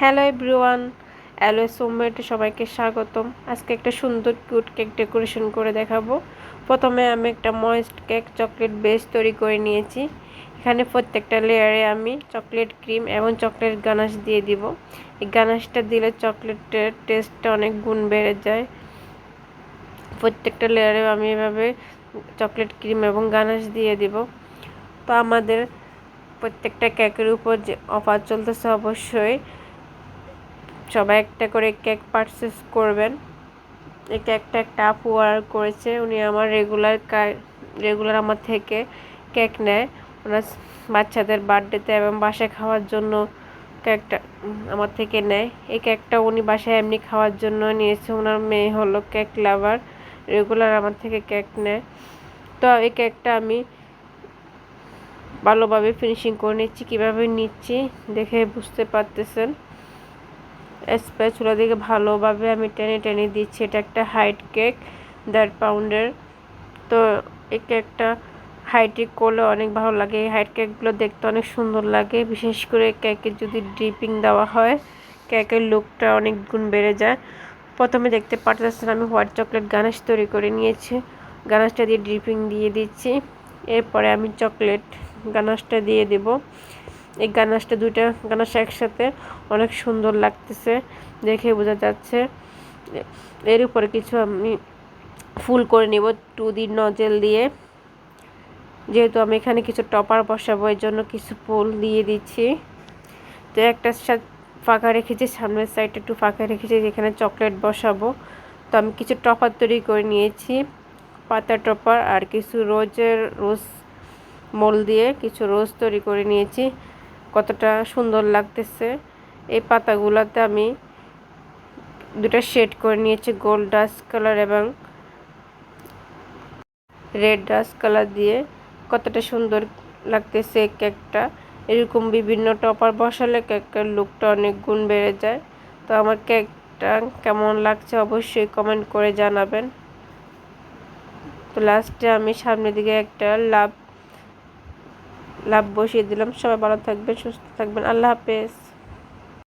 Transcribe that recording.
Hello everyone, aloe সোমেটে সবাইকে স্বাগতম। আজকে একটা সুন্দর কিউট কেক ডেকোরেশন করে দেখাবো। প্রথমে আমি একটা ময়েস্ট কেক চকলেট বেস তৈরি করে নিয়েছি। এখানে প্রত্যেকটা লেয়ারে আমি চকলেট ক্রিম এবং চকলেট গানাশ দিয়ে দিব। এই গানাশটা দিলে চকলেটের টেস্টটা অনেক গুণ বেড়ে যায়। প্রত্যেকটা লেয়ারে আমি এভাবে চকলেট ক্রিম এবং গানাশ দিয়ে দিব। তো আমাদের প্রত্যেকটা কেকের উপর যে অফার চলতেছে অবশ্যই সবাই একটা করে কেক পারচেস করবেন। এই কেকটা একটা আপু অর্ডার করেছে, উনি আমার রেগুলার রেগুলার আমার থেকে কেক নেয়। ওনার বাচ্চাদের বার্থডেতে এবং বাসায় খাওয়ার জন্য কেকটা আমার থেকে নেয়। এই কেকটা উনি বাসায় এমনি খাওয়ার জন্য নিয়েছে। ওনার মেয়ে হলো কেক লাভার রেগুলার আমার থেকে কেক নেয়। তো এই কেকটা আমি ভালোভাবে ফিনিশিং করে নিচ্ছি। কীভাবে নিচ্ছি দেখে বুঝতে পারতেছেন। স্প্যাচুলা দিকে ভালোভাবে আমি টেনে টেনে দিচ্ছি। এটা একটা হাইট কেক দেড় পাউন্ডের তো এই কেকটা হাইটে করলে অনেক ভালো লাগে। এই হাইট কেকগুলো দেখতে অনেক সুন্দর লাগে। বিশেষ করে কেকে যদি ড্রিপিং দেওয়া হয় কেকের লুকটা অনেক গুণ বেড়ে যায়। প্রথমে দেখতে পারতেছেন আমি হোয়াইট চকলেট গানাশ তৈরি করে নিয়েছি। গানাশটা দিয়ে ড্রিপিং দিয়ে দিচ্ছি। এরপরে আমি চকলেট গানাশটা দিয়ে দেব। এই গানাশটা দুইটা গানাশ একসাথে। অনেক সুন্দর লাগতেছে, দেখে বোঝা যাচ্ছে। এর উপরে কিছু আমি ফুল করে নিব টু দি নজেল দিয়ে। যেহেতু আমি এখানে কিছু টপার বসাবো, এর জন্য কিছু ফুল দিয়ে দিচ্ছি। তো একটা ফাঁকা রেখেছি, সামনের সাইডটা একটু ফাঁকা রেখেছি, যেখানে চকলেট বসাবো। তো আমি কিছু টপার তৈরি করে নিয়েছি, পাতা টপার আর কিছু রোজের রোজ মোল দিয়ে কিছু রোজ তৈরি করে নিয়েছি। কতটা সুন্দর লাগতেছে। এই পাতাগুলোতে আমি দুটো শেড করে নিয়েছি গোল্ড ডাস্ট কালার এবং রেড ডাস্ট কালার দিয়ে। কতটা সুন্দর লাগতেছে কেকটা এরকম বিভিন্ন টপার বসালে কেকের লুকটা অনেক গুণ বেড়ে যায়। তো আমার কেকটা কেমন লাগছে অবশ্যই কমেন্ট করে জানাবেন। তো লাস্টে আমি সামনের দিকে একটা লাভ লাভ বসিয়ে দিলাম। সবাই ভালো থাকবেন সুস্থ থাকবেন। আল্লাহ হাফেজ।